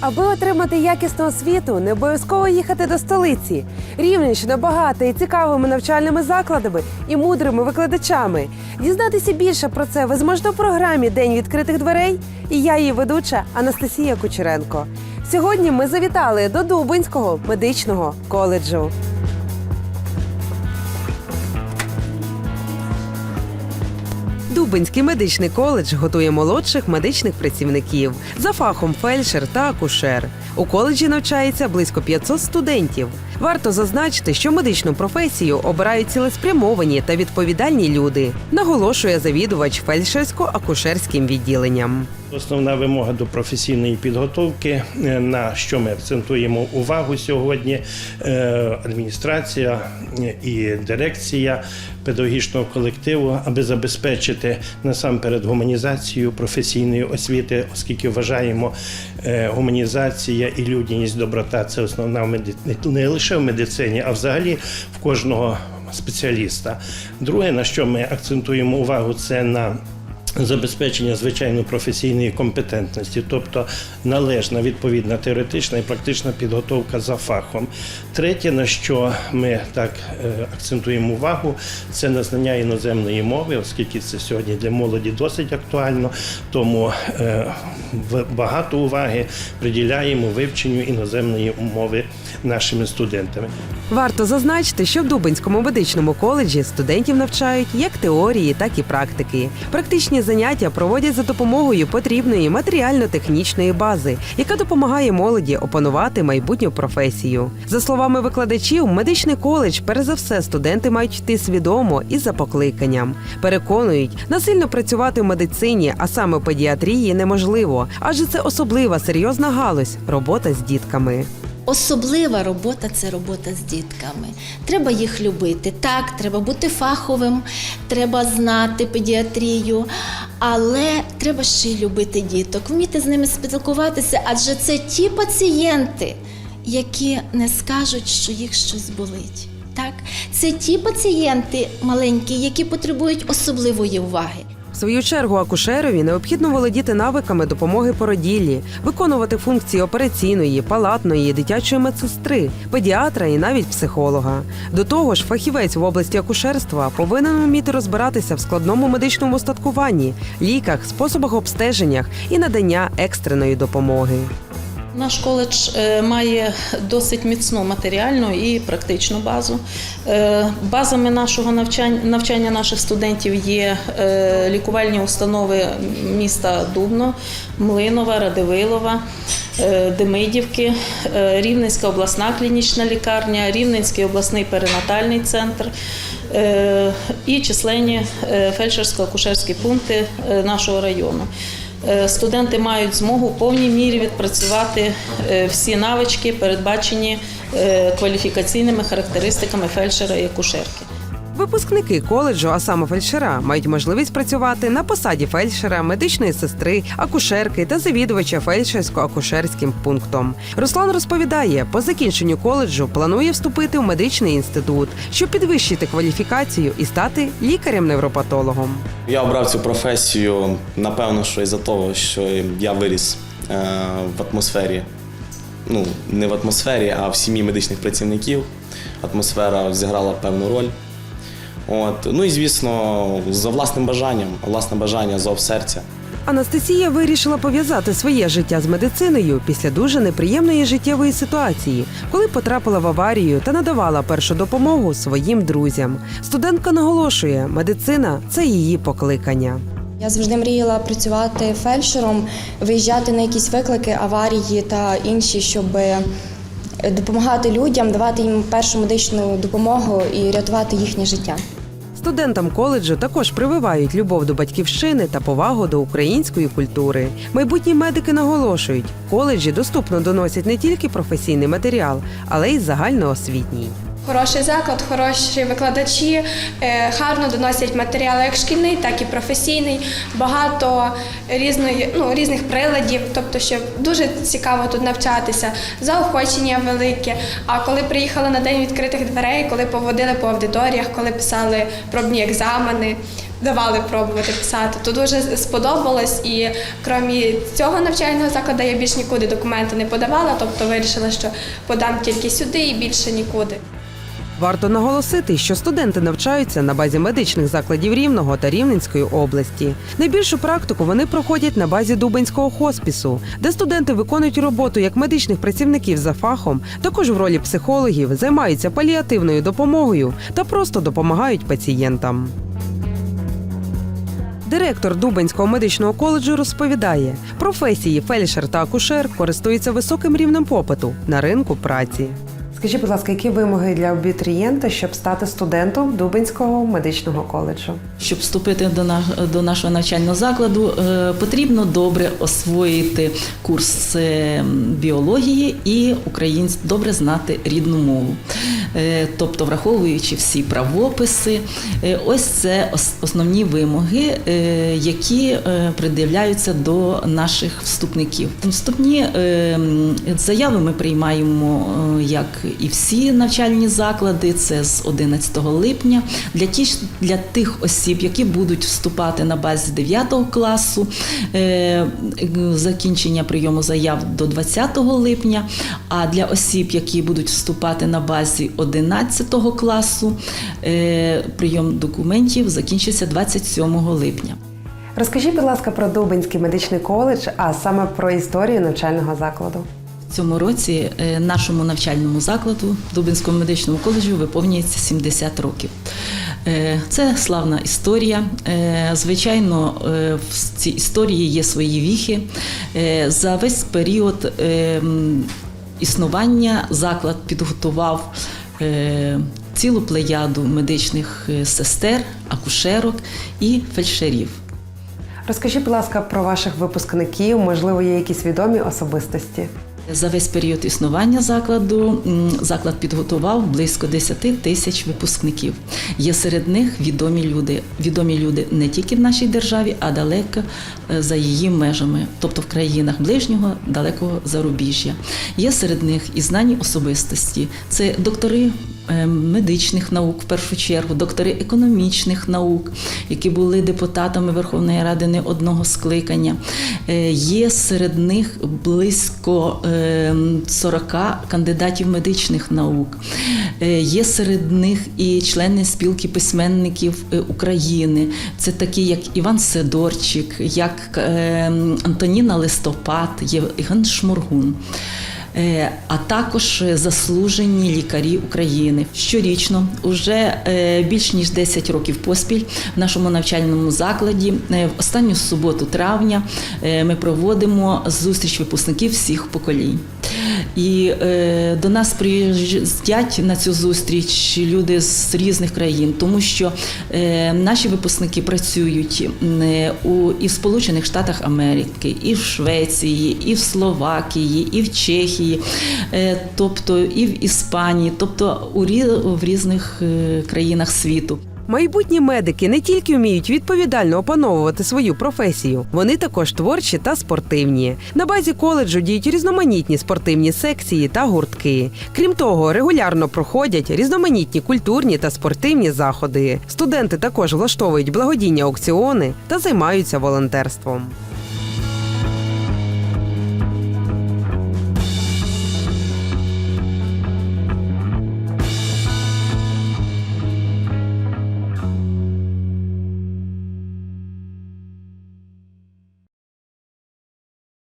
Аби отримати якісну освіту, не обов'язково їхати до столиці. Рівненщина багата і цікавими навчальними закладами і мудрими викладачами. Дізнатися більше про це ви зможете у програмі День відкритих дверей. І я її ведуча Анастасія Кучеренко. Сьогодні ми завітали до Дубинського медичного коледжу. Дубинський медичний коледж готує молодших медичних працівників за фахом фельдшер та акушер. У коледжі навчається близько 500 студентів. Варто зазначити, що медичну професію обирають цілеспрямовані та відповідальні люди, наголошує завідувач фельдшерсько-акушерським відділенням. Основна вимога до професійної підготовки, е, на що ми акцентуємо увагу сьогодні, е, адміністрація е, і дирекція педагогічного колективу, аби забезпечити насамперед гуманізацію професійної освіти, оскільки вважаємо, е, гуманізація і людяність, доброта це основна в меди... не лише в медицині, а взагалі в кожного спеціаліста. Друге, на що ми акцентуємо увагу, це на Забезпечення звичайно професійної компетентності, тобто належна відповідна теоретична і практична підготовка за фахом. Третє, на що ми так е, акцентуємо увагу, це на знання іноземної мови, оскільки це сьогодні для молоді досить актуально, тому е, багато уваги приділяємо вивченню іноземної мови нашими студентами. Варто зазначити, що в Дубинському медичному коледжі студентів навчають як теорії, так і практики. Практичні заняття проводять за допомогою потрібної матеріально-технічної бази, яка допомагає молоді опанувати майбутню професію. За словами викладачів, медичний коледж, перш за все, студенти мають йти свідомо і за покликанням. Переконують, насильно працювати в медицині, а саме педіатрії, неможливо, адже це особлива серйозна галузь робота з дітками. Особлива робота це робота з дітками. Треба їх любити. Так, треба бути фаховим, треба знати педіатрію, але треба ще й любити діток, вміти з ними спілкуватися, адже це ті пацієнти, які не скажуть, що їх щось болить. Так, це ті пацієнти маленькі, які потребують особливої уваги. Свою чергу акушерові необхідно володіти навиками допомоги породіллі, виконувати функції операційної, палатної, дитячої медсестри, педіатра і навіть психолога. До того ж, фахівець в області акушерства повинен вміти розбиратися в складному медичному устаткуванні, ліках, способах обстеженнях і надання екстреної допомоги. Наш коледж е, має досить міцну матеріальну і практичну базу. Е, Базами нашого навчання, навчання наших студентів є е, лікувальні установи міста Дубно, Млинова, Радивилова, Демидівки, Рівненська обласна клінічна лікарня, Рівненський обласний перинатальний центр і численні фельдшерсько-акушерські пункти нашого району. Е, Студенти мають змогу в повній мірі відпрацювати е, всі навички, передбачені е, кваліфікаційними характеристиками фельдшера і акушерки. Випускники коледжу, а саме фельдшера, мають можливість працювати на посаді фельдшера, медичної сестри, акушерки та завідувача фельдшерсько-акушерським пунктом. Руслан розповідає, по закінченню коледжу планує вступити в медичний інститут, щоб підвищити кваліфікацію і стати лікарем-невропатологом. Я обрав цю професію, напевно, що із-за того, що я виріс е, в атмосфері, ну, не в атмосфері, а в сім'ї медичних працівників. Атмосфера зіграла певну роль. От. Ну і звісно, за власним бажанням, власне бажання зов серця. Анастасія вирішила пов'язати своє життя з медициною після дуже неприємної життєвої ситуації, коли потрапила в аварію та надавала першу допомогу своїм друзям. Студентка наголошує, медицина це її покликання. Я завжди мріяла працювати фельдшером, виїжджати на якісь виклики, аварії та інші, щоб е, допомагати людям, давати їм першу медичну допомогу і рятувати їхнє життя. Студентам коледжу також прививають любов до батьківщини та повагу до української культури. Майбутні медики наголошують, коледжі доступно доносять не тільки професійний матеріал, але й загальноосвітній. Хороший заклад, хороші викладачі, е, гарно доносять матеріали як шкільний, так і професійний. Багато різної, ну, різних приладів, тобто, що дуже цікаво тут навчатися, заохочення велике. А коли приїхали на день відкритих дверей, коли поводили по аудиторіях, коли писали пробні екзамени, давали пробувати писати, то дуже сподобалось. І крім цього навчального закладу я більш нікуди документи не подавала, тобто вирішила, що подам тільки сюди і більше нікуди. Варто наголосити, що студенти навчаються на базі медичних закладів Рівного та Рівненської області. Найбільшу практику вони проходять на базі Дубенського хоспісу, де студенти виконують роботу як медичних працівників за фахом, також в ролі психологів, займаються паліативною допомогою та просто допомагають пацієнтам. Директор Дубенського медичного коледжу розповідає, професії фельдшер та акушер користуються високим рівнем попиту на ринку праці. Скажіть, будь ласка, які вимоги для абітурієнта, щоб стати студентом Дубинського медичного коледжу? Щоб вступити до, на, до нашого навчального закладу, е, потрібно добре освоїти курс е, біології і українсь, добре знати рідну мову. Е, тобто, враховуючи всі правописи, ось це основні вимоги, які пред'являються до наших вступників. Вступні заяви ми приймаємо як і всі навчальні заклади. Це з 11 липня. Для ті для тих осіб, які будуть вступати на базі 9 класу, е, закінчення прийому заяв до 20 липня. А для осіб, які будуть вступати на базі 11 класу, е, прийом документів закінчиться 27 липня. Розкажіть, будь ласка, про Дубинський медичний коледж, а саме про історію навчального закладу. Цьому році е, нашому навчальному закладу Дубинському медичному коледжу виповнюється 70 років. Е, Це славна історія. Е, Звичайно, в цій історії є свої віхи. За весь період існування заклад підготував цілу плеяду медичних сестер, акушерок і фельдшерів. Розкажіть, будь ласка, про ваших випускників, можливо, є якісь відомі особистості. За весь період існування закладу заклад підготував близько 10 тисяч випускників. Є серед них відомі люди. Відомі люди не тільки в нашій державі, а далеко е, за її межами, тобто в країнах ближнього далекого зарубіжжя. Є серед них і знані особистості. Це доктори. Е, Медичних наук в першу чергу, доктори економічних наук, які були депутатами Верховної Ради не одного скликання. Е, Є серед них близько е, 40 кандидатів медичних наук. Е, Є серед них і члени спілки письменників е, України. Це такі, як Іван Сидорчик, як е, Антоніна Листопад, Євген Шморгун. Е, А також заслужені лікарі України щорічно, уже е, більш ніж 10 років поспіль в нашому навчальному закладі. е, В останню суботу травня ми проводимо зустріч випускників всіх поколінь. І е, до нас приїздять на цю зустріч люди з різних країн, тому що е, наші випускники працюють е, у і в Сполучених Штатах Америки, і в Швеції, і в Словакії, і в Чехії, е, тобто і в Іспанії, тобто у в різних е, країнах світу. Майбутні медики не тільки вміють відповідально опановувати свою професію, вони також творчі та спортивні. На базі коледжу діють різноманітні спортивні секції та гуртки. Крім того, регулярно проходять різноманітні культурні та спортивні заходи. Студенти також влаштовують благодійні аукціони та займаються волонтерством.